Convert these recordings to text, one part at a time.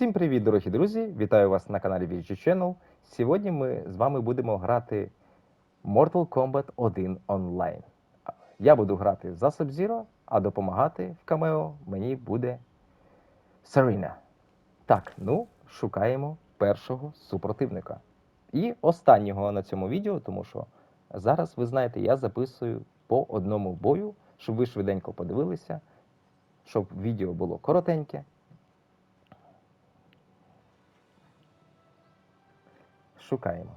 Всім привіт, дорогі друзі! Вітаю вас на каналі VG Channel. Сьогодні ми з вами будемо грати Mortal Kombat 1 онлайн. Я буду грати за Sub-Zero, а допомагати в камео мені буде Серіна. Так, ну, шукаємо першого супротивника. І останнього на цьому відео, тому що зараз, ви знаєте, я записую по одному бою, щоб ви швиденько подивилися, щоб відео було коротеньке. Шукаємо.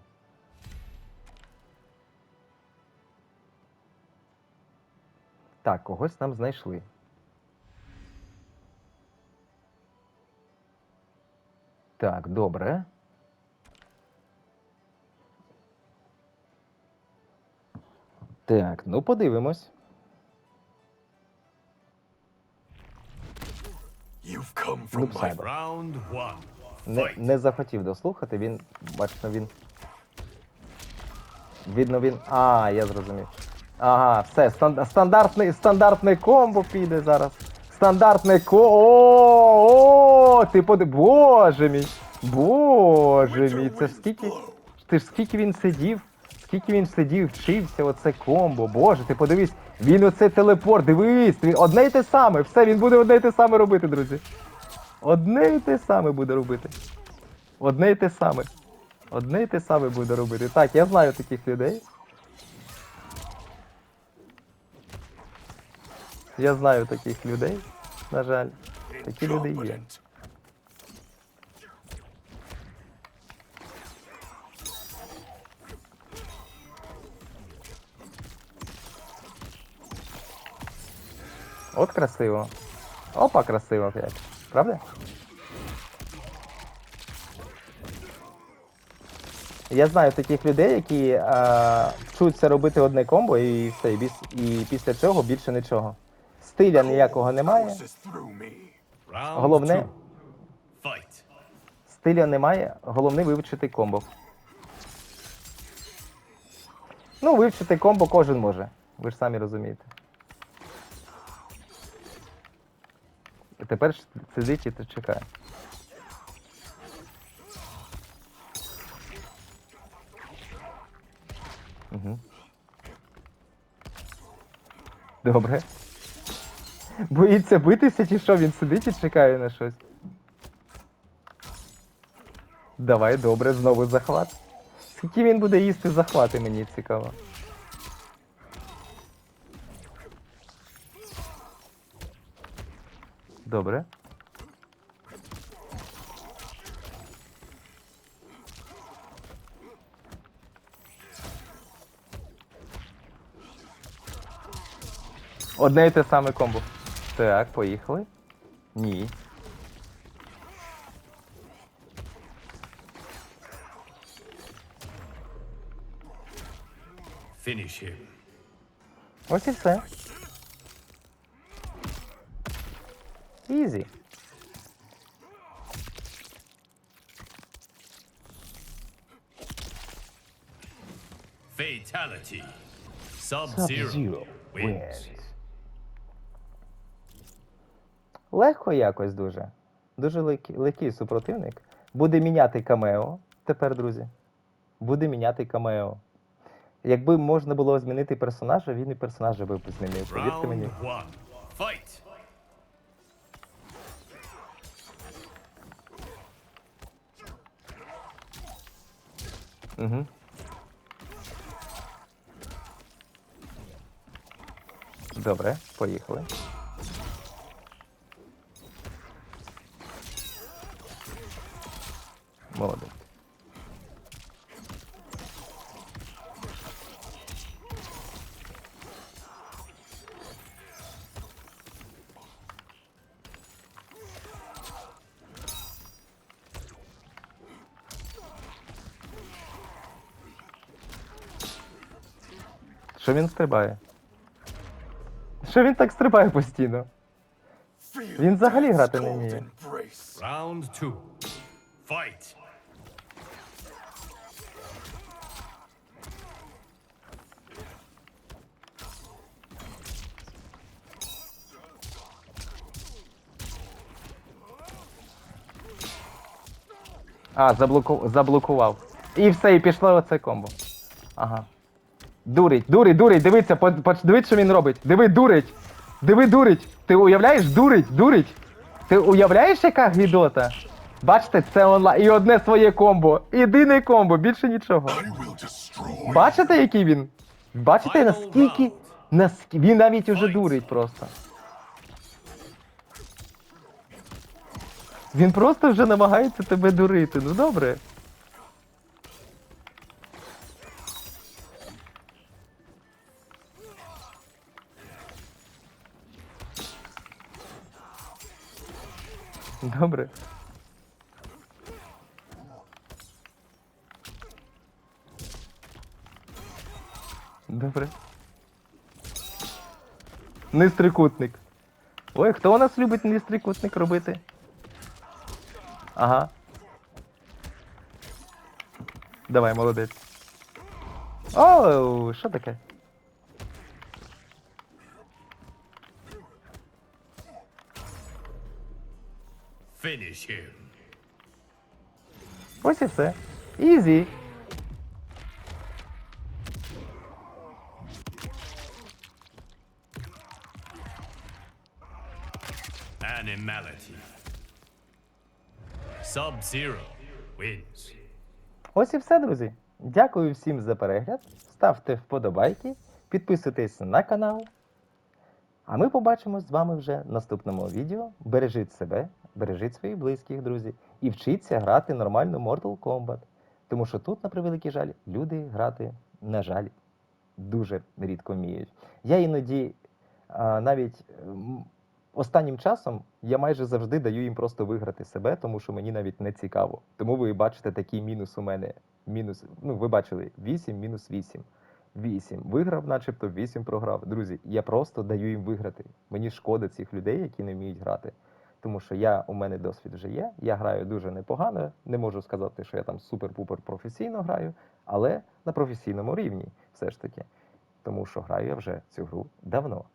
Так, когось там знайшли. Так, добре. Так, ну подивимось. You've come Ну, from my Round one. Не, не захотів дослухати, він, бачно, він. Видно, він. А, я зрозумів. Ага, все, стан- стандартний, стандартне комбо піде зараз. Стандартне ко. О, о, ти поди. Боже мій. Боже мій. Це ж скільки. Ти ж скільки він сидів, скільки він сидів, вчився, оце комбо. Боже, ти подивись, він оце телепорт, дивись, він одне й те саме, все, він буде одне й те саме робити, друзі. Одне й те саме буде робити. Одне й те саме. Одне й те саме буде робити. Так, я знаю таких людей. Я знаю таких людей. На жаль. Такі люди є. От красиво. Опа, красиво опять. Правда? Я знаю таких людей, які е, вчуться робити одне комбо і все, і, біс- і після цього більше нічого. Стиля ніякого немає. Головне, стиля немає, головне вивчити комбо. Ну, вивчити комбо кожен може. Ви ж самі розумієте. Тепер сидить і чекає. Угу. Добре. Боїться битися, чи що він сидить і чекає на щось. Давай, добре, знову захват. Скільки він буде їсти захвати, мені цікаво. Добре. Одне і те саме комбо. Так, поїхали. Ні. Finish him. Ось і все. Ізі. Fatality. Sub-Zero wins. Легко якось дуже. Дуже легкий, легкий супротивник. Буде міняти камео. Тепер, друзі. Буде міняти камео. Якби можна було змінити персонажа, він і персонажа би змінив. Повірте мені. Fight. Угу. Добре, поїхали. Молодець. Що він стрибає? Що він так стрибає постійно? Він взагалі грати не вміє. Round. Fight. А, заблоку... заблокував. І все, і пішло оце комбо. Ага. Дурить, дурить, дурить, дивиться, по, по, дивись, що він робить. Диви, дурить. Диви, дурить. Ти уявляєш? Дурить, дурить. Ти уявляєш, яка гідота? Бачите, це онлайн. І одне своє комбо. Єдине комбо, більше нічого. Бачите, який він? Бачите, наскільки. Наскільки... Він навіть уже дурить просто. Він просто вже намагається тебе дурити. Ну добре. Добре. Добре. Нистрикутник. Ой, хто у нас любить нистрикутник робити? Ага. Давай, молодець. Оу, що таке? Finish him. Ось і все. Ізі. Animality. Sub-Zero wins. Ось і все, друзі. Дякую всім за перегляд. Ставте вподобайки, підписуйтесь на канал. А ми побачимось з вами вже в наступному відео. Бережіть себе, бережіть своїх близьких, друзі, і вчіться грати нормально Mortal Kombat. Тому що тут, на превеликий жаль, люди грати, на жаль, дуже рідко вміють. Я іноді а, навіть останнім часом я майже завжди даю їм просто виграти себе, тому що мені навіть не цікаво. Тому ви бачите такий мінус у мене. Мінус, ну ви бачили 8 мінус 8. 8 виграв, начебто 8 програв. Друзі, я просто даю їм виграти. Мені шкода цих людей, які не вміють грати. Тому що я, у мене досвід вже є, я граю дуже непогано. Не можу сказати, що я там супер-пупер професійно граю, але на професійному рівні все ж таки. Тому що граю я вже цю гру давно.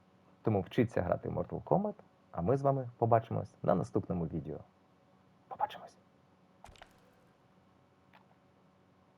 Тому вчіться грати в Mortal Kombat, а ми з вами побачимось на наступному відео.